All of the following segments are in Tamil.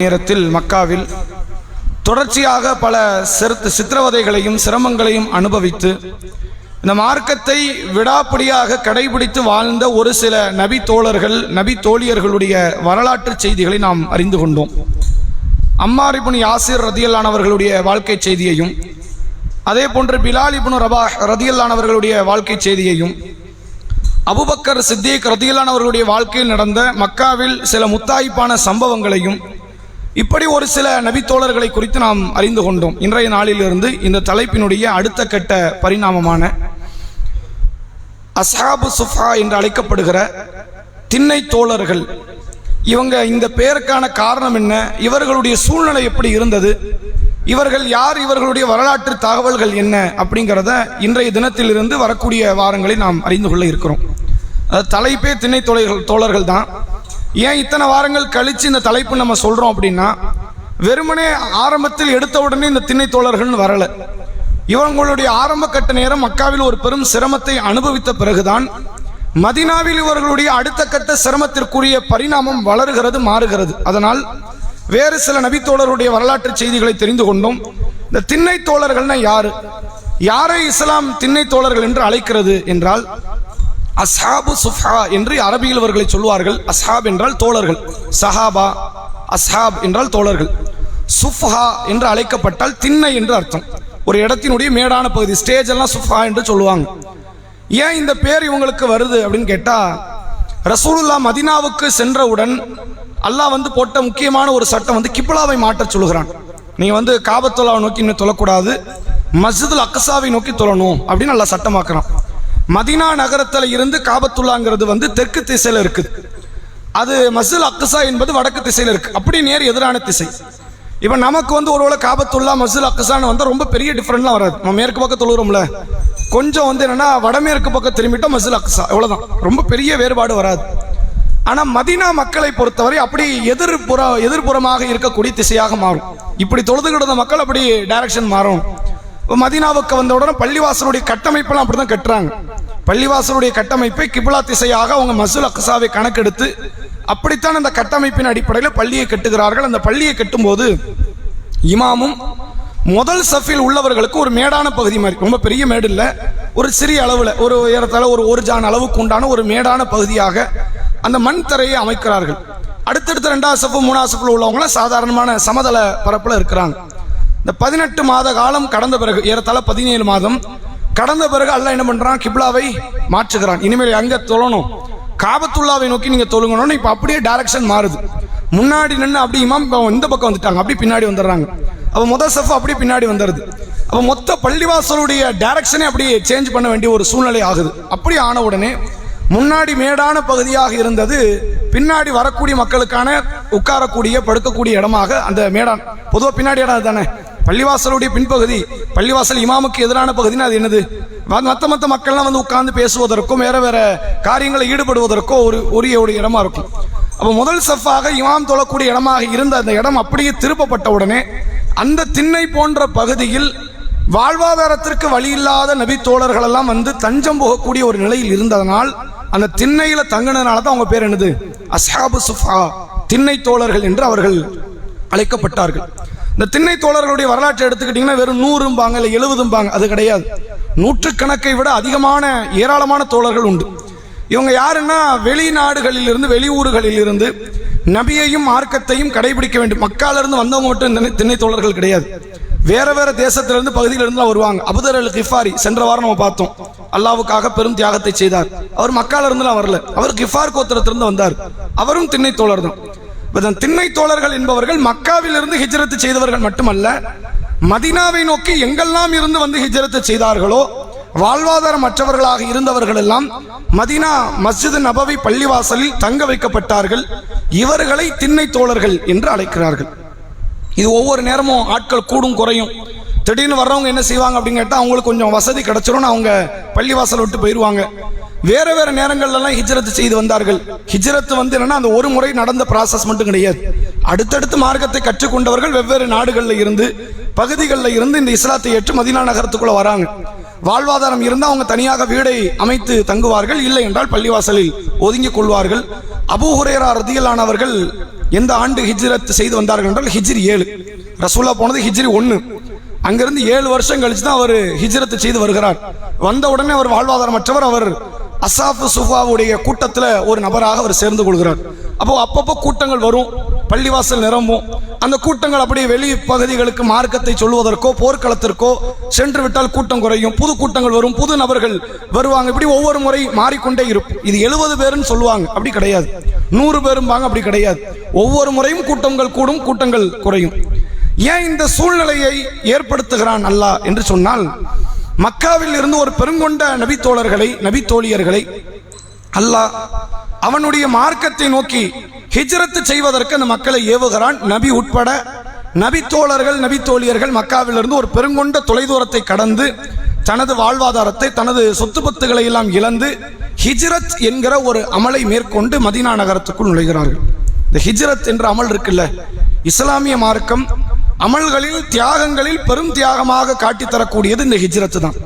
நேரத்தில் மக்காவில் தொடர்ச்சியாக பல சிறுத்து சித்திரவதைகளையும் சிரமங்களையும் அனுபவித்து இந்த மார்க்கத்தை விடாப்பிடியாக கடைபிடித்து வாழ்ந்த ஒரு சில நபி தோழர்கள் நபி தோழியர்களுடைய வரலாற்று செய்திகளை நாம் அறிந்து கொண்டோம். அம்மார் இபுன் யாசிர் ரதியல்லானவர்களுடைய வாழ்க்கை செய்தியையும் அதே போன்று பிலால் இபுன் ரபா ரதியல்லானவர்களுடைய வாழ்க்கை செய்தியையும் அபுபக்கர் சித்திக் ரதியல்லானவர்களுடைய வாழ்க்கையில் நடந்த மக்காவில் சில முத்தாய்ப்பான சம்பவங்களையும் இப்படி ஒரு சில நபித்தோழர்களை குறித்து நாம் அறிந்து கொண்டோம். இன்றைய நாளிலிருந்து இந்த தலைப்பினுடைய அடுத்த கட்ட பரிணாமமான அசாபு சுஃபா என்று அழைக்கப்படுகிற திண்ணை தோழர்கள். இவங்க இந்த பெயருக்கான காரணம் என்ன? இவர்களுடைய சூழ்நிலை எப்படி இருந்தது? இவர்கள் யார்? இவர்களுடைய வரலாற்று தகவல்கள் என்ன? அப்படிங்கிறத இன்றைய தினத்திலிருந்து வரக்கூடிய வாரங்களை நாம் அறிந்து கொள்ள இருக்கிறோம். தலைப்பே திண்ணை தோழர்கள் தோழர்கள் தான். ஏன் இத்தனை வாரங்கள் கழிச்சு இந்த தலைப்பு நம்ம சொல்றோம் அப்படின்னா வெறுமனே ஆரம்பத்தில் எடுத்த உடனே இந்த திண்ணை தோழர்கள்னு வரல. இவங்களுடைய ஆரம்ப கட்ட நேரம் மக்காவில் ஒரு பெரும் சிரமத்தை அனுபவித்த பிறகுதான் மதினாவில் இவர்களுடைய அடுத்த கட்ட சிரமத்திற்குரிய பரிணாமம் வளருகிறது மாறுகிறது. அதனால் வேறு சில நபித்தோழருடைய வரலாற்று செய்திகளை தெரிந்து கொண்டோம். இந்த திண்ணை தோழர்கள்னா யாரு? யாரை இஸ்லாம் திண்ணை தோழர்கள் என்று அழைக்கிறது என்றால் அஸ்ஹாபு சுஃபா என்று அரபியில் இவர்களை சொல்வார்கள் அஸ்ஹாப் என்றால் தோழர்கள். சஹாபா அஸ்ஹாப் என்றால் தோழர்கள். சுஃபா என்று அழைக்கப்பட்டால் திண்ணை என்று அர்த்தம். ஒரு இடத்தினுடைய மேடான பகுதி ஸ்டேஜ் எல்லாம் சுஃபா என்று சொல்லுவாங்க. ஏன் இந்த பேர் இவங்களுக்கு வருது அப்படின்னு கேட்டால் ரசூலுல்லா மதினாவுக்கு சென்றவுடன் அல்லாஹ் வந்து போட்ட முக்கியமான ஒரு சட்டம் வந்து கிப்லாவை மாற்றச் சொல்கிறான் நீ வந்து காபத்துல்லாவை நோக்கி இன்னும் தொழக்கூடாது மஸ்ஜிதுல் அக்ஸாவை நோக்கி தொழணும் அப்படின்னு நல்லா சட்டமாக்குறான். மதினா நகரத்தில் இருந்து காபத்துல்லாங்கிறது வந்து தெற்கு திசையில் இருக்குது. அது மசில் அக்குசா என்பது வடக்கு திசையில் இருக்கு. அப்படி நேர் எதிரான திசை. இப்போ நமக்கு வந்து ஒருவேளை காபத்துல்லா மசில் அக்குசான்னு வந்தால் ரொம்ப பெரிய டிஃப்ரெண்ட்லாம் வராது. நம்ம மேற்கு பக்கம் தொழுகிறோம்ல கொஞ்சம் வந்து என்னன்னா வடமேற்கு பக்கம் திரும்பிட்டோம் மசில் அக்குசா இவ்வளோதான் ரொம்ப பெரிய வேறுபாடு வராது. ஆனால் மதினா மக்களை பொறுத்தவரை அப்படி எதிர்ப்புற எதிர்ப்புறமாக இருக்கக்கூடிய திசையாக மாறும். இப்படி தொழுது கிடந்த மக்கள் அப்படி டைரக்ஷன் மாறும். மதினாவுக்கு மதீனாவுக்கு வந்த உடனே பள்ளிவாசலுடைய கட்டமைப்பெல்லாம் அப்படிதான் கட்டுறாங்க. பள்ளிவாசலுடைய கட்டமைப்பை கிபிலா திசையாக அவங்க மசூல் அக்சாவை கணக்கெடுத்து அப்படித்தான் அந்த கட்டமைப்பின் அடிப்படையில் பள்ளியை கட்டுகிறார்கள். அந்த பள்ளியை கட்டும்போது இமாமும் முதல் சஃபில் உள்ளவர்களுக்கு ஒரு மேடான பகுதி மாதிரி ரொம்ப பெரிய மேடு இல்லை ஒரு சிறிய அளவில் ஒரு ஏறத்தாழ ஒரு ஒரு ஜான் அளவுக்கு உண்டான ஒரு மேடான பகுதியாக அந்த மண் தரையை அமைக்கிறார்கள். அடுத்தடுத்த ரெண்டாவது சஃபு மூணாவது சஃபில் உள்ளவங்களாம் சாதாரணமான சமதள பரப்பில் இருக்கிறாங்க. இந்த பதினெட்டு மாத காலம் கடந்த பிறகு ஏறத்தாழ பதினேழு மாதம் கடந்த பிறகு அல்லாஹ் என்ன பண்றான்? கிப்லாவை மாற்றுகிறான். இனிமேல் அங்க தொழணும்? காபத்துல்லாவை நோக்கி நீங்க தொழுங்கணும்னு இப்ப அப்படியே டைரக்ஷன் மாறுது. முன்னாடி நின்று அப்படி இமாம் இந்த பக்கம் வந்துட்டாங்க. அப்படி பின்னாடி வந்துடுறாங்க. அப்ப முத சஃப் அப்படி பின்னாடி வந்துடுது. அப்ப மொத்த பள்ளிவாசலுடைய டைரக்ஷனே அப்படியே சேஞ்ச் பண்ண வேண்டிய ஒரு சூழ்நிலை ஆகுது. அப்படி ஆன உடனே முன்னாடி மேடான பகுதியாக இருந்தது. பின்னாடி வரக்கூடிய மக்களுக்கான உட்காரக்கூடிய படுக்கக்கூடிய இடமாக அந்த மேடான் பொதுவாக பின்னாடி இடம் தானே பள்ளிவாசலுடைய பின்பகுதி பள்ளிவாசல் இமாமுக்கு எதிரான பகுதினா அது என்னது? மற்ற மற்ற மக்கள்லாம் வந்து உட்கார்ந்து பேசுவதற்கும் வேற வேற காரியங்களை ஈடுபடுவதற்கோ ஒரு உரிய ஒரு இடமா இருக்கும். அப்போ முதல் சஃபாக இமாம் தொழக்கூடிய இடமாக இருந்த அந்த இடம் அப்படியே திருப்பப்பட்ட உடனே அந்த திண்ணை போன்ற பகுதியில் வாழ்வாதாரத்திற்கு வழி இல்லாத நபி தோழர்கள் எல்லாம் வந்து தஞ்சம் போகக்கூடிய ஒரு நிலையில் இருந்ததனால் அந்த திண்ணையில தங்கினதுனால தான் அவங்க பேர் என்னது? அசாபு சுஃபா திண்ணை தோழர்கள் என்று அவர்கள் அழைக்கப்பட்டார்கள். இந்த திண்ணை தோழர்களுடைய வரலாற்றை எடுத்துக்கிட்டீங்கன்னா வெறும் நூறும்பாங்க இல்லை எழுபதும்பாங்க அது கிடையாது. நூற்றுக்கணக்கை விட அதிகமான ஏராளமான தோழர்கள் உண்டு. இவங்க யாருன்னா வெளிநாடுகளில் இருந்து இருந்து நபியையும் மார்க்கத்தையும் கடைபிடிக்க வேண்டும். மக்காலிருந்து வந்தவங்க மட்டும் திண்ணை தோழர்கள் கிடையாது. வேற வேற தேசத்திலிருந்து பகுதியிலிருந்து வருவாங்க. அபுதர் அல் கிஃபாரி சென்ற வாரம் நம்ம பார்த்தோம். அல்லாவுக்காக பெரும் தியாகத்தை செய்தார். அவர் மக்கால இருந்துலாம் வரல. அவர் கிஃபார் கோத்திரத்திலிருந்து வந்தார். அவரும் திண்ணை தோழர் தான். திண்ணை தோழர்கள் என்பவர்கள் மக்காவில் இருந்து செய்தவர்கள் மட்டுமல்ல மதினாவை நோக்கி எங்கெல்லாம் இருந்து வந்து ஹிஜரத்து செய்தார்களோ வாழ்வாதாரமற்றவர்களாக இருந்தவர்கள் எல்லாம் மதினா மஸ்ஜித் நபவி பள்ளிவாசலில் தங்க வைக்கப்பட்டார்கள். இவர்களை திண்ணை தோழர்கள் என்று அழைக்கிறார்கள். இது ஒவ்வொரு நேரமும் ஆட்கள் கூடும் குறையும். திடீர்னு வர்றவங்க என்ன செய்வாங்க அப்படின்னு கேட்டால் அவங்களுக்கு கொஞ்சம் வசதி கிடைச்சிரும்னு அவங்க பள்ளிவாசல் விட்டு போயிடுவாங்க வேற வேற நேரங்கள்லாம் ஹிஜ்ரத்து ஹிஜ்ரத் செய்து வந்தார்கள். ஹிஜ்ரத் வந்து என்னன்னா அந்த ஒரு முறை நடந்த ப்ராசஸ் மட்டும் கிடையாது. அடுத்தடுத்து மார்க்கத்தை கற்றுக்கொண்டவர்கள் வெவ்வேறு நாடுகளில் இருந்து பகுதிகளில் இருந்து இந்த இஸ்லாத்தை ஏற்று மதினா நகரத்துக்குள்ள வராங்க. வாழ்வாதாரம் இருந்தால் அவங்க தனியாக வீடை அமைத்து தங்குவார்கள். இல்லை என்றால் பள்ளிவாசலில் ஒதுங்கிக் கொள்வார்கள். அபூஹுரேரா ரதியலானவர்கள் எந்த ஆண்டு ஹிஜ்ரத் செய்து வந்தார்கள் என்றால் ஹிஜ்ரி ஏழு. ரசூல்லா போனது ஹிஜ்ரி ஒன்று அங்கிருந்து ஏழு வருஷம் கழிச்சு தான் அவர் ஹிஜ்ரத்து செய்து வருகிறார். வந்த உடனே அவர் வாழ்வாதாரமற்றவர். அவர் அசாஃபு சுஃபாவுடைய கூட்டத்தில் ஒரு நபராக அவர் சேர்ந்து கொள்கிறார். அப்போ அப்பப்போ கூட்டங்கள் வரும் பள்ளிவாசல் நிரம்பும். அந்த கூட்டங்கள் அப்படியே வெளி பகுதிகளுக்கு மார்க்கத்தை சொல்வதற்கோ போர்க்களத்திற்கோ சென்று விட்டால் கூட்டம் குறையும். புது கூட்டங்கள் வரும் புது நபர்கள் வருவாங்க. இப்படி ஒவ்வொரு முறை மாறிக்கொண்டே இருக்கும். இது எழுபது பேருன்னு சொல்லுவாங்க. அப்படி கிடையாது. நூறு பேரும்பாங்க அப்படி கிடையாது. ஒவ்வொரு முறையும் கூட்டங்கள் கூடும் கூட்டங்கள் குறையும். ஏன் இந்த சூழ்நிலையை ஏற்படுத்துகிறான் அல்லாஹ் என்று சொன்னால் மக்காவில் இருந்து ஒரு பெருங்கொண்ட நபித்தோழர்களை நபித்தோழியர்களை அல்லாஹ் அவனுடைய மார்க்கத்தை நோக்கி ஹிஜ்ரத்து செய்வதற்கு அந்த மக்களை ஏவுகிறான். நபி உட்பட நபித்தோழர்கள் நபித்தோழியர்கள் மக்காவிலிருந்து ஒரு பெருங்கொண்ட தொலைதூரத்தை கடந்து தனது வாழ்வாதாரத்தை தனது சொத்து பத்துகளை எல்லாம் இழந்து ஹிஜ்ரத் என்கிற ஒரு அமலை மேற்கொண்டு மதீனா நகரத்துக்குள் நுழைகிறார்கள். இந்த ஹிஜ்ரத் என்ற அமல் இருக்குல்ல இஸ்லாமிய மார்க்கம் அமல்களில் தியாகங்களில் பெரும் தியாகமாக காட்டித் தரக்கூடியது இந்த ஹிஜ்ரத் தான்.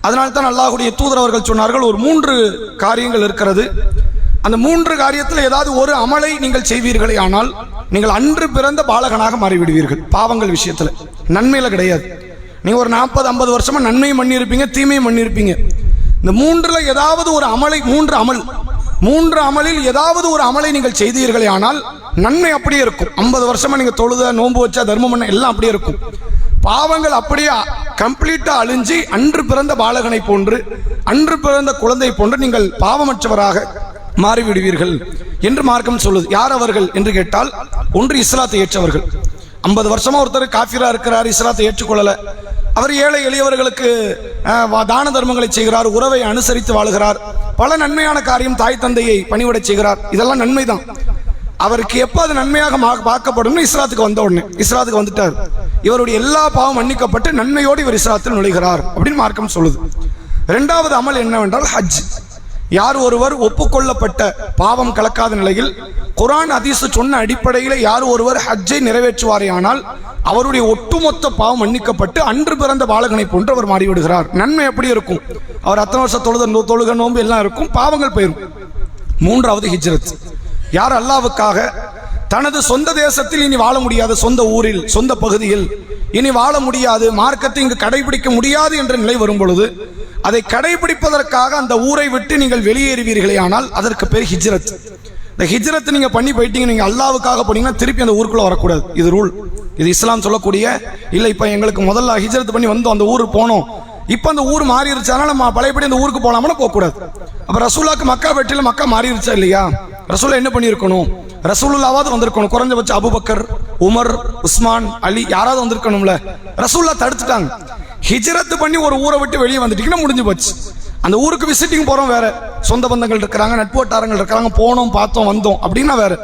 அதனால தான் அல்லாஹுடைய தூதர் அவர்கள் சொன்னார்கள் ஒரு மூன்று காரியங்கள் இருக்கிறது. அந்த மூன்று காரியத்தில் ஏதாவது ஒரு அமலை நீங்கள் செய்வீர்களே ஆனால் நீங்கள் அன்று பிறந்த பாலகனாக மாறிவிடுவீர்கள் பாவங்கள் விஷயத்தில். நன்மையில் கிடையாது. நீங்கள் ஒரு நாற்பது ஐம்பது வருஷமாக நன்மையும் பண்ணியிருப்பீங்க தீமையும் பண்ணியிருப்பீங்க. இந்த மூன்றில் ஏதாவது ஒரு அமலை மூன்று அமல் மூன்று அமலில் ஏதாவது ஒரு அமலை நீங்கள் செய்தீர்களே ஆனால் நன்மை அப்படியே இருக்கும். ஐம்பது வருஷமா நீங்க தொழுத நோன்பு வச்சா தர்மம் பண்ண எல்லாம் அப்படியே இருக்கும். பாவங்கள் அப்படியே கம்ப்ளீட்டா அழிஞ்சி அன்று பிறந்த பாலகனை போன்று அன்று பிறந்த குழந்தை போன்று நீங்கள் பாவமற்றவராக மாறிவிடுவீர்கள் என்று மார்க்கம் சொல்லுது. யார் அவர்கள் என்று கேட்டால் ஒன்று இஸ்லாத்தை ஏற்றவர்கள். ஐம்பது வருஷமா ஒருத்தர் காஃபிரா இருக்கிறார் இஸ்லாத்தை ஏற்றுக்கொள்ளல. அவர் ஏழை எளியவர்களுக்கு தான தர்மங்களை செய்கிறார் உறவை அனுசரித்து வாழுகிறார். பல நன்மையான காரியம் தாய் தந்தையை பணிவிடச் செய்கிறார். இதெல்லாம் நன்மைதான். அவருக்கு எப்போ அது நன்மையாக மா- பார்க்கப்படும் இஸ்லாத்துக்கு வந்த உடனே இஸ்லாத்துக்கு வந்துட்டார். இவருடைய எல்லா பாவம் மன்னிக்கப்பட்டு நன்மையோடு இவர் இஸ்லாத்தில் நுழைகிறார் அப்படின்னு மார்க்கம் சொல்லுது. ரெண்டாவது அமல் என்னவென்றால் ஹஜ். யார் ஒருவர் ஒப்புக்கொள்ளப்பட்ட பாவம் கலக்காத நிலையில் குரான் அதிசு சொன்ன அடிப்படையில் யார் ஒருவர் ஹஜ்ஜை நிறைவேற்றுவாரேயானால் அவருடைய ஒட்டுமொத்த பாவம் மன்னிக்கப்பட்டு அன்று பிறந்த பாலகனை போன்று அவர் மாறிவிடுகிறார். நன்மை எப்படி இருக்கும். அவர் அத்தனை வருஷம் தொழுத நோ- தொழுக நோன்பு எல்லாம் இருக்கும் பாவங்கள் போயிடும் மூன்றாவது ஹிஜ்ரத். யார் அல்லாவுக்காக தனது சொந்த தேசத்தில் இனி வாழ முடியாத சொந்த ஊரில் சொந்த பகுதியில் இனி வாழ முடியாது மார்க்கத்தை இங்கு கடைபிடிக்க முடியாது என்ற நிலை வரும் பொழுது அதை கடைபிடிப்பதற்காக அந்த ஊரை விட்டு நீங்கள் வெளியேறுவீர்களே ஆனால் அதற்கு பேர் ஹிஜ்ரத். இந்த ஹிஜ்ரத் நீங்க பண்ணி போயிட்டீங்க நீங்க அல்லாவுக்காக போனீங்கன்னா திருப்பி அந்த ஊருக்குள்ள வரக்கூடாது. இது ரூல். இது இஸ்லாம் சொல்லக்கூடிய இல்ல இப்ப எங்களுக்கு முதல்ல ஹிஜ்ரத் பண்ணி வந்தோம் அந்த ஊருக்கு போனோம். இப்ப அந்த ஊர் மாறிடுச்சானா நம்ம பழையபடி அந்த ஊருக்கு போலாம்னா போக கூடாது அப்ப ரசூலாக்கு மக்கா வெட்டில மக்கா மாறிடுச்சா இல்லையா? ரசூலா என்ன பண்ணியிருக்கணும்? ரசூலுல்லாவது வந்திருக்கணும் குறைஞ்சபட்சம் அபுபக்கர். உமர் உஸ்மான் அலி யாராவது வந்திருக்கணும்ல? ரசூல்லா தடுத்துட்டாங்க. ஹிஜரத்து பண்ணி ஒரு ஊரை விட்டு வெளியே வந்துட்டீங்கன்னா முடிஞ்சு போச்சு. அந்த ஊருக்கு விசிட்டிங் போறோம் வேற. சொந்த பந்தங்கள் இருக்கிறாங்க நட்பு வட்டாரங்கள் இருக்கிறாங்க போனோம் பார்த்தோம் வந்தோம் அப்படின்னா வேற.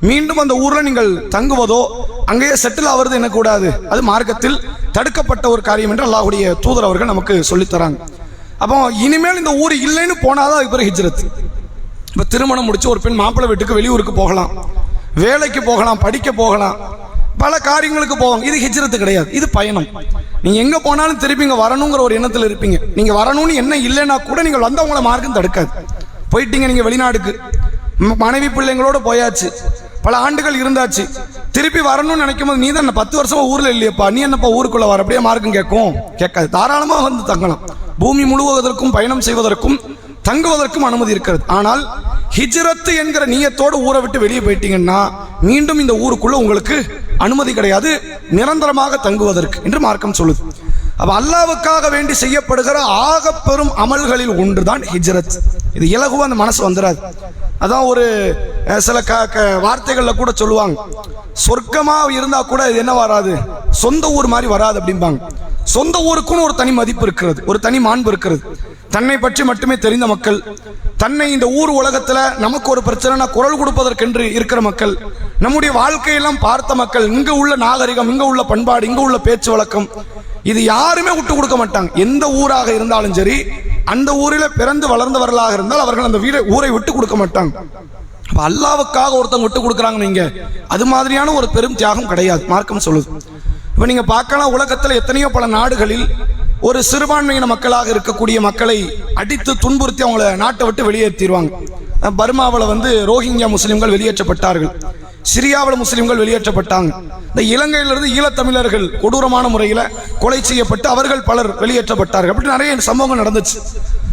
மீண்டும் அந்த ஊர்ல நீங்கள் தங்குவதோ அங்கேயே செட்டில் ஆவது என்ன கூடாது. அது மார்க்கத்தில் தடுக்கப்பட்ட ஒரு காரியம் என்று அல்லாஹுடைய தூதர் அவர்கள் நமக்கு சொல்லித் தராங்க அப்போ இனிமேல் இந்த ஊர் இல்லைன்னு போனாதான் அதுக்கு பிறகு ஹிஜ்ரத். இப்ப திருமணம் முடிச்சு ஒரு பெண் மாப்பிள்ளை வீட்டுக்கு வெளியூருக்கு போகலாம். வேலைக்கு போகலாம் படிக்க போகலாம். பல காரியங்களுக்கு போவாங்க. இது ஹிஜ்ரத்து கிடையாது. இது பயணம். நீங்கள் எங்கே போனாலும் திருப்பி இங்கே வரணுங்கிற ஒரு எண்ணத்தில் இருப்பீங்க. நீங்கள் வரணும்னு என்ன இல்லைன்னா கூட நீங்கள் வந்தவங்கள மார்க்கும் தடுக்காது. போயிட்டீங்க நீங்கள் வெளிநாடுக்கு. மனைவி பிள்ளைங்களோட போயாச்சு. பல ஆண்டுகள் இருந்தாச்சு. திருப்பி வரணும்னு நினைக்கும் போது நீ தான் பத்து வருஷமா ஊரில் இல்லையப்பா. நீ என்னப்பா ஊருக்குள்ளே வர? அப்படியே மார்க்கும் கேட்கும். கேட்காது. தாராளமாக வந்து தங்கலாம். பூமி முழுவதற்கும் பயணம் செய்வதற்கும் தங்குவதற்கும் அனுமதி இருக்கிறது. ஆனால் ஹிஜ்ரத்து என்கிற நீயத்தோடு ஊரை விட்டு வெளியே போயிட்டீங்கன்னா மீண்டும் இந்த ஊருக்குள்ள உங்களுக்கு அனுமதி கிடையாது. நிரந்தரமாக தங்குவதற்கு என்று மார்க்கம் சொல்லுது. அப்ப அல்லாவுக்காக வேண்டி செய்யப்படுகிற ஆக பெரும் அமல்களில் ஒன்றுதான் ஹிஜ்ரத். இது இலகுவா அந்த மனசு வந்துடாது அதான் ஒரு சில க க- வார்த்தைகளில் கூட சொல்லுவாங்க. சொர்க்கமா இருந்தா கூட இது என்ன வராது? சொந்த ஊர் மாதிரி வராது அப்படிம்பாங்க. சொந்த ஊருக்குன்னு ஒரு தனி மதிப்பு இருக்கிறது. ஒரு தனி மாண்பு இருக்கிறது. தன்னை பற்றி மட்டுமே தெரிந்த மக்கள் தன்னை இந்த ஊர் உலகத்தில் நமக்கு ஒரு பிரச்சனைனா குரல் கொடுப்பதற்கென்று இருக்கிற மக்கள் நம்முடைய வாழ்க்கையெல்லாம் பார்த்த மக்கள் இங்கே உள்ள நாகரிகம் இங்கே உள்ள பண்பாடு இங்கே உள்ள பேச்சு வழக்கம் இது யாருமே விட்டு கொடுக்க மாட்டாங்க. எந்த ஊராக இருந்தாலும் சரி அந்த ஊரில் பிறந்து வளர்ந்தவர்களாக இருந்தால் அவர்கள் அந்த வீரை ஊரை விட்டு கொடுக்க மாட்டாங்க. அப்போ அல்லாவுக்காக ஒருத்தங்க விட்டு கொடுக்குறாங்க நீங்கள் அது மாதிரியான ஒரு பெரும் தியாகம் கிடையாது. மார்க்கம் சொல்லுது. இப்போ நீங்கள் பார்க்கலாம் உலகத்தில் எத்தனையோ பல நாடுகளில் ஒரு சிறுபான்மையின மக்களாக இருக்கக்கூடிய மக்களை அடித்து துன்புறுத்தி அவங்கள நாட்டை விட்டு வெளியேற்றிடுவாங்க. பர்மாவில் வந்து ரோஹிங்கியா முஸ்லீம்கள் வெளியேற்றப்பட்டார்கள். சிரியாவில் முஸ்லீம்கள் வெளியேற்றப்பட்டாங்க. இந்த இலங்கையிலிருந்து ஈழத்தமிழர்கள் கொடூரமான முறையில் கொலை செய்யப்பட்டு அவர்கள் பலர் வெளியேற்றப்பட்டார்கள். அப்படி நிறைய சம்பவங்கள் நடந்துச்சு.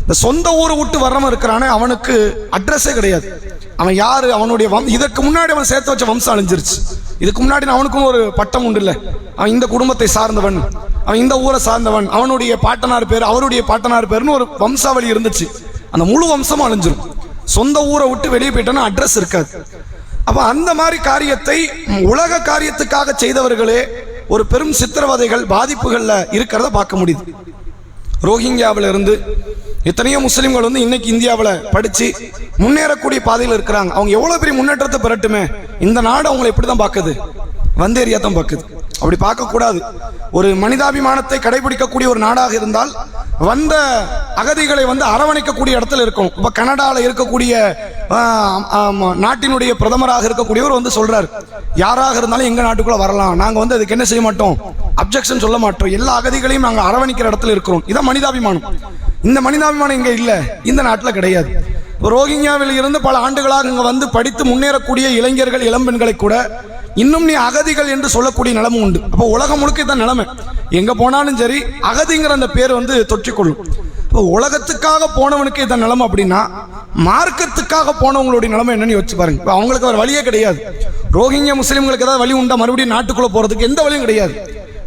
இந்த சொந்த ஊரை விட்டு வர்றவன் இருக்கிறானே அவனுக்கு அட்ரஸே கிடையாது. அவன் யாரு? அவனுடைய வம் இதற்கு முன்னாடி அவன் சேர்த்து வச்ச வம்சம் அழிஞ்சிருச்சு. இதுக்கு முன்னாடி அவனுக்கும் ஒரு பட்டம் உண்டு இல்லை. அவன் இந்த குடும்பத்தை சார்ந்தவன். அவன் இந்த ஊரை சார்ந்தவன் அவனுடைய பாட்டனார் பேர் அவருடைய பாட்டனார் பேர்னு ஒரு வம்சாவளி இருந்துச்சு. அந்த முழு வம்சமும் அழிஞ்சிரும். சொந்த ஊரை விட்டு வெளியே போயிட்டோன்னா அட்ரஸ் இருக்காது. அப்போ அந்த மாதிரி காரியத்தை உலக காரியத்துக்காக செய்தவர்களே ஒரு பெரும் சித்திரவதைகள் பாதிப்புகளில் இருக்கிறத பார்க்க முடியுது. ரோஹிங்கியாவில் இருந்து எத்தனையோ முஸ்லீம்கள் வந்து இன்னைக்கு இந்தியாவில் படித்து முன்னேறக்கூடிய பாதையில் இருக்கிறாங்க. அவங்க எவ்வளோ பெரிய முன்னேற்றத்தை பெறட்டுமே இந்த நாடு அவங்களை எப்படி தான் பார்க்குது. வந்தேரியா தான் பார்க்குது. அப்படி பார்க்கக்கூடாது. ஒரு மனிதாபிமானத்தை கடைபிடிக்கக்கூடிய ஒரு நாடாக இருந்தால் வந்த அகதிகளை வந்து அரவணைக்கக்கூடிய இடத்துல இருக்கும். இப்போ கனடாவில் இருக்கக்கூடிய நாட்டினுடைய பிரதமராக இருக்கக்கூடியவர் வந்து சொல்றாரு. யாராக இருந்தாலும் எங்கள் நாட்டுக்குள்ளே வரலாம். நாங்கள் வந்து அதுக்கு என்ன செய்ய மாட்டோம்? அப்ஜெக்ஷன் சொல்ல மாட்டோம். எல்லா அகதிகளையும் நாங்கள் அரவணைக்கிற இடத்துல இருக்கிறோம். இதான் மனிதாபிமானம். இந்த மனிதாபிமானம் இங்கே இல்லை. இந்த நாட்டில் கிடையாது. ரோஹிங்யாவில் இருந்து பல ஆண்டுகளாக இங்கே வந்து படித்து முன்னேறக்கூடிய இளைஞர்கள் இளம்பெண்களை கூட இன்னும் நீ அகதிகள் என்று சொல்லக்கூடிய நிலைமை உண்டு. அப்போ உலகம் முழுக்க தான் நிலைமை. எங்க போனாலும் சரி அகதிங்கிற அந்த பேர் வந்து தொற்றிக்கொள்ளும். இப்போ உலகத்துக்காக போனவனுக்கு இதான் நிலைமை அப்படின்னா மார்க்கத்துக்காக போனவங்களுடைய நிலைமை என்னன்னு வச்சு பாருங்க. இப்போ அவங்களுக்கு ஒரு வழியே கிடையாது. ரோஹிங்கியா முஸ்லீம்களுக்கு ஏதாவது வழி உண்டா? மறுபடியும் நாட்டுக்குள்ளே போகிறதுக்கு எந்த வழியும் கிடையாது.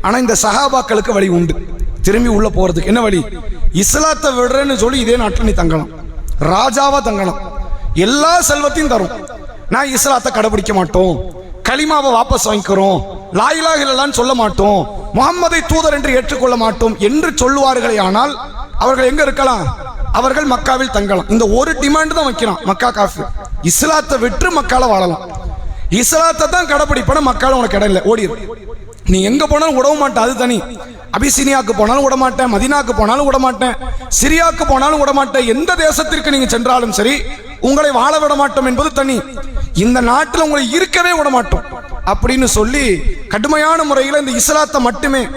ஆனால் இந்த சஹாபாக்களுக்கு வழி உண்டு. திரும்பி உள்ளே போகிறதுக்கு என்ன வழி? இஸ்லாத்தை விடுறேன்னு சொல்லி இதே நாட்டில் நீ தங்கலாம். ராஜாவாக தங்கலாம். எல்லா செல்வத்தையும் தரும். நான் இஸ்லாத்தை கடைபிடிக்க மாட்டோம். கலிமாவை வாபஸ் வாங்கிக்கிறோம். லாயிலாக இல்லலான்னு சொல்ல மாட்டோம். முகம்மதை தூதர் என்று ஏற்றுக்கொள்ள மாட்டோம் என்று சொல்லுவார்களே ஆனால் அவர்கள் எங்க இருக்கலாம்? அவர்கள் மக்காவில் தங்கலாம். இந்த ஒரு டிமாண்ட் தான் வைக்கிறான் மக்கா காஃபி. இஸ்லாத்தை விட்டு மக்கால வாழலாம். இஸ்லாத்தை தான் கடைபிடிப்பன மக்கால உனக்கு இடம் இல்லை. ஓடிடும் நீ எங்க போனாலும் விடவும் மாட்டேன் அது தனி. அபிசினியாக்கு போனாலும் விட மாட்டேன் மதினாக்கு போனாலும் விட மாட்டேன் சிரியாவுக்கு போனாலும் விட மாட்டேன். எந்த தேசத்திற்கு நீங்க சென்றாலும் சரி உங்களை வாழ விட மாட்டோம் என்பது தனி. இந்த நாட்டில் உங்களை இருக்கவே விட மாட்டோம். அப்படின்னு சொல்லி கடுமையான முறையில் இந்த இஸ்லாத்தை மட்டுமே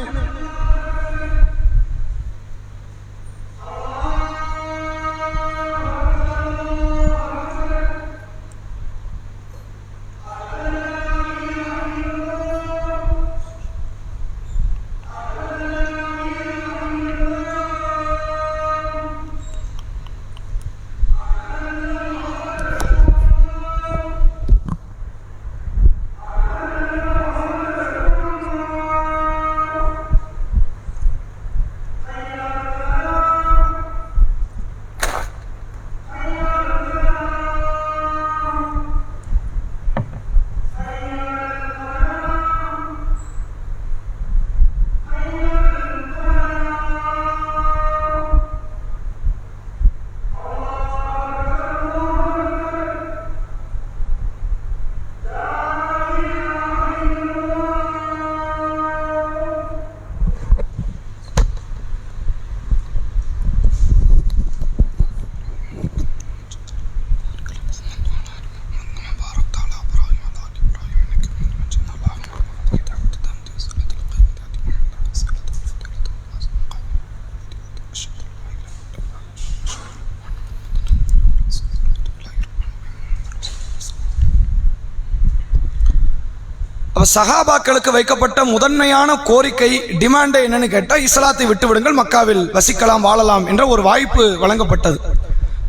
சஹாபாக்களுக்கு வைக்கப்பட்ட முதன்மையான கோரிக்கை டிமாண்ட் என்னன்னு கேட்டால் இஸ்லாத்தை விட்டுவிடுங்கள் மக்காவில் வசிக்கலாம் வாழலாம் என்ற ஒரு வாய்ப்பு வழங்கப்பட்டது.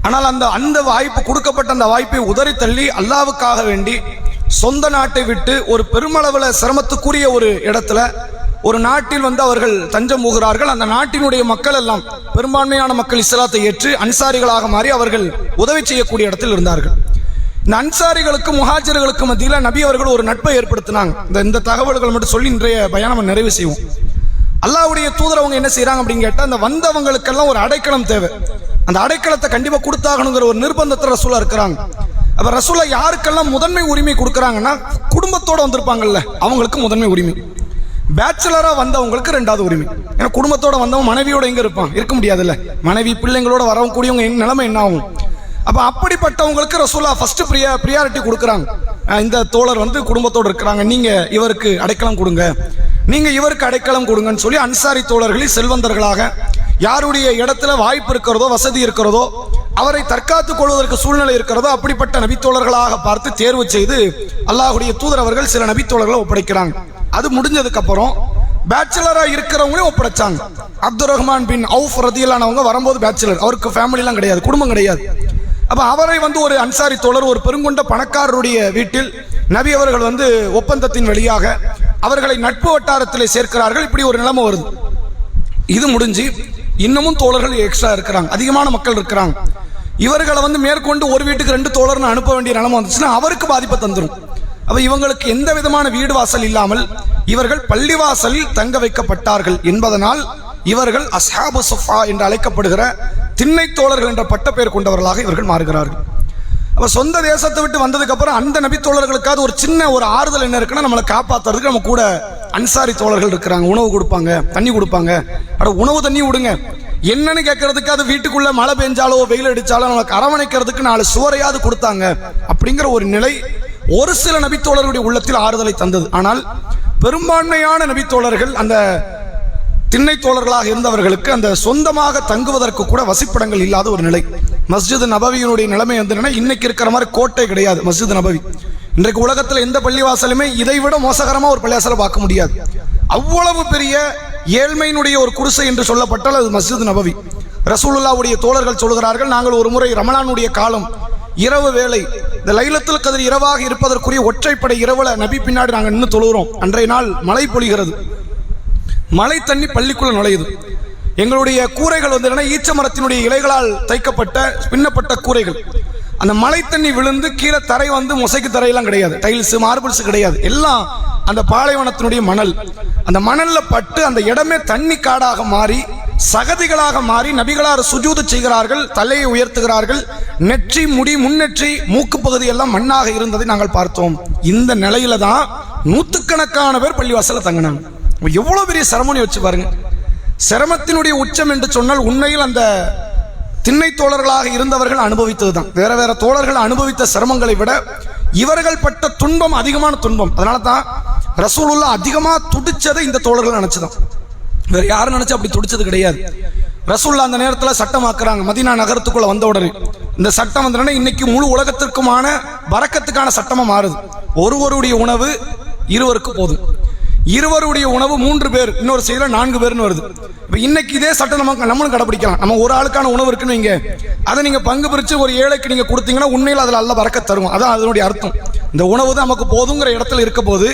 ஆனால் அந்த அந்த வாய்ப்பு கொடுக்கப்பட்ட அந்த வாய்ப்பை உதறி தள்ளி அல்லாவுக்காக வேண்டி சொந்த நாட்டை விட்டு ஒரு பெருமளவில் சிரமத்துக்குரிய ஒரு இடத்துல ஒரு நாட்டில் வந்து அவர்கள் தஞ்சம் புகிறார்கள் அந்த நாட்டினுடைய மக்கள் எல்லாம் பெரும்பான்மையான மக்கள் இஸ்லாத்தை ஏற்று அன்சாரிகளாக மாறி அவர்கள் உதவி செய்யக்கூடிய இடத்தில் இருந்தார்கள். இந்த அன்சாரிகளுக்கும் முஹாஜர்களுக்கும் மத்தியில் நபி அவர்கள் ஒரு நட்பை ஏற்படுத்தினாங்க. இந்த இந்த தகவல்கள் மட்டும் சொல்லி இன்றைய பயணம் நிறைவு செய்வோம். அல்லாவுடைய தூதர் அவங்க என்ன செய்கிறாங்க அப்படின்னு கேட்டால் அந்த வந்தவங்களுக்கெல்லாம் ஒரு அடைக்கலம் தேவை. அந்த அடைக்கலத்தை கண்டிப்பாக கொடுத்தாகணுங்கிற ஒரு நிர்பந்தத்தில் ரசூலா இருக்கிறாங்க. அப்போ ரசூலா யாருக்கெல்லாம் முதன்மை உரிமை கொடுக்குறாங்கன்னா குடும்பத்தோடு வந்திருப்பாங்கல்ல அவங்களுக்கு முதன்மை உரிமை. பேச்சுலராக வந்தவங்களுக்கு ரெண்டாவது உரிமை. ஏன்னா குடும்பத்தோட வந்தவங்க மனைவியோட எங்கே இருப்பான்? இருக்க முடியாதுல்ல. மனைவி பிள்ளைங்களோட வரவங்க கூடியவங்க நிலைமை என்ன ஆகும்? அப்போ அப்படிப்பட்டவங்களுக்கு ரசூலா ஃபர்ஸ்ட் ப்ரியா ப்ரியாரிட்டி கொடுக்குறாங்க. இந்த தோழர் வந்து குடும்பத்தோடு இருக்கிறாங்க. நீங்கள் இவருக்கு அடைக்கலம் கொடுங்க. நீங்கள் இவருக்கு அடைக்கலம் கொடுங்கன்னு சொல்லி அன்சாரி தோழர்களை செல்வந்தர்களாக யாருடைய இடத்துல வாய்ப்பு இருக்கிறதோ வசதி இருக்கிறதோ அவரை தற்காத்துக் கொள்வதற்கு சூழ்நிலை இருக்கிறதோ அப்படிப்பட்ட நபித்தோழர்களாக பார்த்து தேர்வு செய்து அல்லாஹுடைய தூதர் அவர்கள் சில நபித்தோழர்களை ஒப்படைக்கிறாங்க. அது முடிஞ்சதுக்கு அப்புறம் இருக்கிறவங்களே ஒப்படைச்சாங்க. அப்துல் ரஹ்மான் பின் அவுஃப் ரதியிலானவங்க வரும்போது பேச்சுலர் அவருக்கு ஃபேமிலிலாம் கிடையாது குடும்பம் கிடையாது. அப்போ அவரை வந்து ஒரு அன்சாரி தோழர் ஒரு பெருங்கொண்ட பணக்காரருடைய வீட்டில் நபி அவர்கள் வந்து ஒப்பந்தத்தின் வழியாக அவர்களை நட்பு வட்டாரத்தில் சேர்க்கிறார்கள். இப்படி ஒரு நிலைமை வருது. இது முடிஞ்சு இன்னமும் தோழர்கள் எக்ஸ்ட்ரா இருக்கிறாங்க. அதிகமான மக்கள் இருக்கிறாங்க. இவர்களை வந்து மேற்கொண்டு ஒரு வீட்டுக்கு ரெண்டு தோழர்னு அனுப்ப வேண்டிய நிலைமை வந்துச்சுன்னா அவருக்கு பாதிப்பை தந்துடும் அப்போ இவங்களுக்கு எந்த விதமான வீடு வாசல் இல்லாமல் இவர்கள் பள்ளிவாசலில் தங்க வைக்கப்பட்டார்கள் என்பதனால் இவர்கள் அஸ்ஹாபு சுஃபா என்று அழைக்கப்படுகிற திண்ணை தோழர்கள் என்ற பட்டப்பெயர் கொண்டவர்களாக இவர்கள் மாறுகிறார்கள். அப்போ சொந்த தேசத்தை விட்டு வந்ததுக்கப்புறம் அந்த நபி தோழர்களுக்காவது ஒரு சின்ன ஒரு ஆறுதல் என்ன இருக்குன்னா நம்மளை காப்பாற்றுறதுக்கு நம்ம கூட அன்சாரி தோழர்கள் இருக்கிறாங்க. உணவு கொடுப்பாங்க தண்ணி கொடுப்பாங்க. அட உணவு தண்ணி விடுங்க. என்னன்னு கேட்கறதுக்கு அது வீட்டுக்குள்ள மழை பெஞ்சாலோ வெயில் அடிச்சாலோ நமக்கு அரவணைக்கிறதுக்கு நாலு சுவரையாவது கொடுத்தாங்க அப்படிங்கிற ஒரு நிலை ஒரு சில நபித்தோழர்களுடைய உள்ளத்தில் ஆறுதலை தந்தது. ஆனால் பெரும்பான்மையான நபித்தோழர்கள் அந்த திண்ணை தோழர்களாக இருந்தவர்களுக்கு அந்த சொந்தமாக தங்குவதற்கு கூட வசிப்பிடங்கள் இல்லாத ஒரு நிலை. மஸ்ஜித் நபவியினுடைய நிலைமை வந்து இன்னைக்கு இருக்கிற மாதிரி கோட்டை கிடையாது மஸ்ஜித் நபவி. இன்றைக்கு உலகத்தில் எந்த பள்ளிவாசலுமே இதை விட மோசகரமாக ஒரு பள்ளிவாசலை பார்க்க முடியாது. அவ்வளவு பெரிய ஏழ்மையினுடைய ஒரு குடிசை என்று சொல்லப்பட்டால் அது மஸ்ஜித் நபவி. ரசூலுல்லாவுடைய தோழர்கள் சொல்கிறார்கள் நாங்கள் ஒரு முறை ரமலானுடைய காலம் இரவு வேளை இந்த லைலத்தில் கதிர் இரவாக இருப்பதற்குரிய ஒற்றைப்படை இரவுல நபி பின்னாடி நாங்கள் நின்று தொழுகிறோம். அன்றைய நாள் மழை பொழிகிறது. மழை தண்ணி பள்ளிக்குள்ள நுழையுது. எங்களுடைய கூரைகள் வந்து என்னன்னா ஈச்ச மரத்தினுடைய இலைகளால் தைக்கப்பட்ட பின்னப்பட்ட கூரைகள். அந்த மழை தண்ணி விழுந்து கீழே தரை வந்து முசைக்கு தரையெல்லாம் கிடையாது. டைல்ஸ் மார்பிள்ஸ் கிடையாது. எல்லாம் அந்த பாலைவனத்தினுடைய மணல். அந்த மணல்ல பட்டு அந்த இடமே தண்ணி காடாக மாறி சகதிகளாக மாறி நபிகளார் சுஜூது செய்கிறார்கள் தலையை உயர்த்துகிறார்கள். நெற்றி முடி முன்னெற்றி மூக்கு பகுதி எல்லாம் மண்ணாக இருந்ததை நாங்கள் பார்த்தோம். இந்த நிலையில தான் நூற்றுக்கணக்கான பேர் பள்ளிவாசல தங்கினாங்க. எவ்வளோ எவ்வளவு பெரிய சிரமம்னு வச்சு பாருங்க. சிரமத்தினுடைய உச்சம் என்று சொன்னால் உண்மையில் அந்த திண்ணை தோழர்களாக இருந்தவர்கள் அனுபவித்தது தான் வேற வேற தோழர்கள் அனுபவித்த சிரமங்களை விட இவர்கள் பட்ட துன்பம் அதிகமான துன்பம். அதனால தான் ரசூலுல்லா அதிகமாக துடிச்சதை இந்த தோழர்கள் நினைச்சுதான். வேற யாரும் நினச்சி அப்படி துடிச்சது கிடையாது. ரசூல்லா அந்த நேரத்தில் சட்டமாக்குறாங்க மதீனா நகரத்துக்குள்ள வந்த உடனே. இந்த சட்டம் வந்தோடனே இன்னைக்கு முழு உலகத்திற்குமான வரக்கத்துக்கான சட்டமாக மாறுது. ஒருவருடைய உணவு இருவருக்கு போதும். இருவருடைய உணவு மூன்று பேர் இன்னொரு செய்தியில நான்கு பேர்னு வருது. இப்போ இன்னைக்கு இதே சட்டம் நமக்கு நம்மளும் கடைப்பிடிக்கலாம். நம்ம ஒரு ஆளுக்கான உணவு இருக்குன்னு வைங்க. அதை நீங்கள் பங்கு பிரித்து ஒரு ஏழைக்கு நீங்கள் கொடுத்தீங்கன்னா உண்மையில் அதில் அல்ல வரக்க தரும் அதான் அதனுடைய அர்த்தம். இந்த உணவு தான் நமக்கு போதுங்கிற இடத்துல இருக்க போது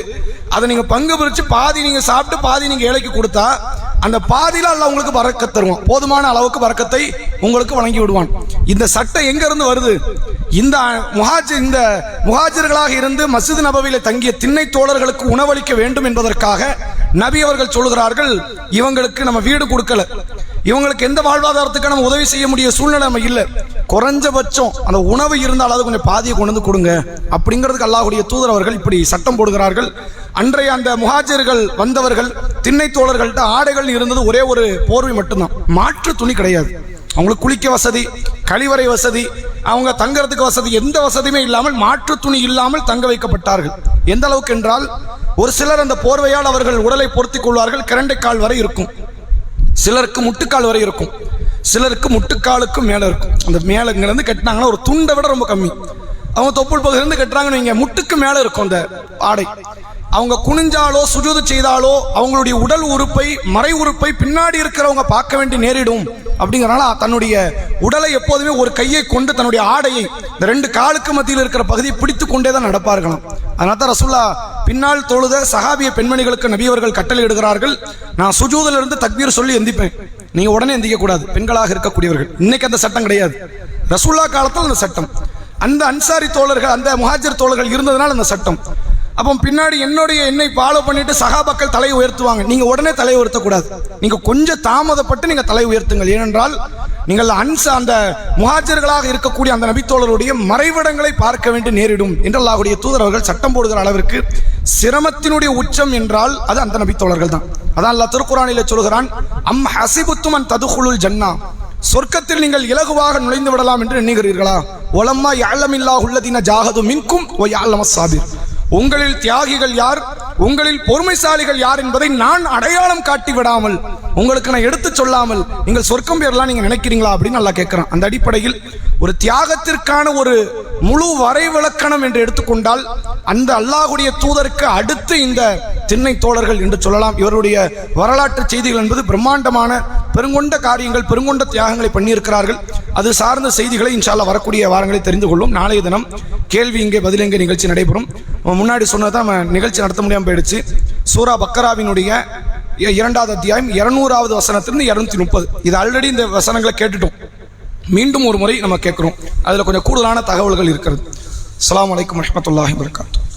அதை நீங்கள் பங்கு பிரித்து பாதி நீங்கள் சாப்பிட்டு பாதி நீங்கள் ஏழைக்கு கொடுத்தா அந்த பாதியில் அல்ல உங்களுக்கு பறக்க தருவான். போதுமான அளவுக்கு வரக்கத்தை உங்களுக்கு வழங்கி விடுவான். இந்த சட்டம் எங்க இருந்து வருது? இந்த முஹாஜி இந்த முஹாஜர்களாக இருந்து மசித் நபவியில தங்கிய திண்ணை தோழர்களுக்கு உணவளிக்க வேண்டும் என்பதற்காக நபி அவர்கள் சொல்கிறார்கள் இவங்களுக்கு நம்ம வீடு கொடுக்கல. இவங்களுக்கு எந்த வாழ்வாதாரத்துக்கு நம்ம உதவி செய்ய முடிய சூழ்நிலை நம்ம இல்லை. குறைஞ்சபட்சம் அந்த உணவு இருந்தால் அது கொஞ்சம் பாதியை கொண்டு வந்து கொடுங்க. அப்படிங்கிறதுக்கு அல்லாஹுடைய தூதர் அவர்கள் இப்படி சட்டம் போடுகிறார்கள். அன்றைய அந்த முகாஜர்கள் வந்தவர்கள் திண்ணை தோழர்கள்ட்ட ஆடைகள் இருந்தது ஒரே ஒரு போர்வை மட்டும்தான். மாற்று துணி கிடையாது. அவங்களுக்கு குளிக்க வசதி கழிவறை வசதி அவங்க தங்கறதுக்கு வசதி எந்த வசதியுமே இல்லாமல் மாற்று துணி இல்லாமல் தங்க வைக்கப்பட்டார்கள். எந்த அளவுக்கு என்றால் ஒரு சிலர் அந்த போர்வையால் அவர்கள் உடலை பொருத்திக் கொள்வார்கள் கிரண்டைக்கால் வரை இருக்கும். சிலருக்கு முட்டுக்கால் வரை இருக்கும். சிலருக்கு முட்டுக்காலுக்கும் மேலே இருக்கும். அந்த மேலே இங்கேருந்து கட்டினாங்கன்னா ஒரு துண்டை விட ரொம்ப கம்மி. அவங்க தொப்புள் பகுதியிலேருந்து கட்டுறாங்கன்னு இங்கே முட்டுக்கு மேலே இருக்கும் அந்த ஆடை. அவங்க குனிஞ்சாலோ சுஜூது செய்தாலோ அவங்களுடைய உடல் உறுப்பை மறை உறுப்பை பின்னாடி இருக்கிறவங்க பார்க்க வேண்டி நேரிடும். அப்படிங்கிறனால தன்னுடைய உடலை எப்போதுமே ஒரு கையை கொண்டு தன்னுடைய ஆடையை இந்த ரெண்டு காலுக்கு மத்தியில் இருக்கிற பகுதியை பிடித்து கொண்டே தான் நடப்பார்களாம். அதனால தான் ரசுல்லா பின்னால் தொழுத சஹாபிய பெண்மணிகளுக்கு நபியவர்கள் கட்டளை இடுகிறார்கள். நான் சுஜூதில் இருந்து தக்பீர் சொல்லி எந்திப்பேன். நீங்க உடனே எந்திக்க கூடாது பெண்களாக இருக்கக்கூடியவர்கள். இன்னைக்கு அந்த சட்டம் கிடையாது. ரசூல்லா காலத்தில் அந்த சட்டம். அந்த அன்சாரி தோழர்கள் அந்த முஹாஜர் தோழர்கள் இருந்ததுனால அந்த சட்டம். அப்போ பின்னாடி என்னுடைய என்னை ஃபாலோ பண்ணிட்டு சகாபாக்கள் தலை உயர்த்துவாங்க. நீங்கள் உடனே தலை உயர்த்தக்கூடாது. நீங்கள் கொஞ்சம் தாமதப்பட்டு நீங்கள் தலை உயர்த்துங்கள். ஏனென்றால் நீங்கள் அன்ச அந்த முஹாஜர்களாக இருக்கக்கூடிய அந்த நபித்தோழருடைய மறைவிடங்களை பார்க்க வேண்டி நேரிடும். என்று அல்லாஹ்வுடைய தூதரவர்கள் சட்டம் போடுகிற அளவிற்கு சிரமத்தினுடைய உச்சம் என்றால் அது அந்த நபித்தோழர்கள் தான். அதான் அல்லா திருக்குறானில சொல்கிறான் அம் ஹசிபுத்தும் அன் ததுகுலுல் ஜன்னா. சொர்க்கத்தில் நீங்கள் இலகுவாக நுழைந்து விடலாம் என்று எண்ணுகிறீர்களா? ஒலம்மா யாழமில்லா உள்ளதின ஜாகது மின்கும் ஓ யாழம சாபிர். உங்களில் தியாகிகள் யார்? உங்களில் பொறுமைசாலிகள் யார் என்பதை நான் அடையாளம் காட்டி விடாமல் உங்களுக்கு நான் எடுத்து சொல்லாமல் நீங்கள் சொர்க்கம் பேர்லாம் நீங்க நினைக்கிறீங்களா அப்படின்னு நல்லா கேட்கிறேன் அந்த அடிப்படையில் ஒரு தியாகத்திற்கான ஒரு முழு வரைவிலக்கணம் என்று எடுத்துக்கொண்டால் அந்த அல்லாஹுடைய தூதருக்கு அடுத்து இந்த திண்ணை தோழர்கள் என்று சொல்லலாம். இவருடைய வரலாற்று செய்திகள் என்பது பிரம்மாண்டமான பெருங்கொண்ட காரியங்கள் பெருங்கொண்ட தியாகங்களை பண்ணியிருக்கிறார்கள். அது சார்ந்த செய்திகளை இன்ஷால்லா வரக்கூடிய வாரங்களை தெரிந்து கொள்ளும். நாளைய தினம் கேள்வி இங்கே பதிலங்கே நிகழ்ச்சி நடைபெறும். முன்னாடி சொன்னதான் நம்ம நிகழ்ச்சி நடத்த முடியாமல் போயிடுச்சு. சூரா பக்கராவினுடைய இரண்டாவது அத்தியாயம் இரநூறாவது வசனத்திலிருந்து இரநூத்தி முப்பது. இது ஆல்ரெடி இந்த வசனங்களை கேட்டுட்டோம். மீண்டும் ஒரு முறை நம்ம கேட்குறோம். அதில் கொஞ்சம் கூடுதலான தகவல்கள் இருக்கிறது. அலாம் வலைக்கம் வரமத்துல்லாஹி வபரகாத்துஹு.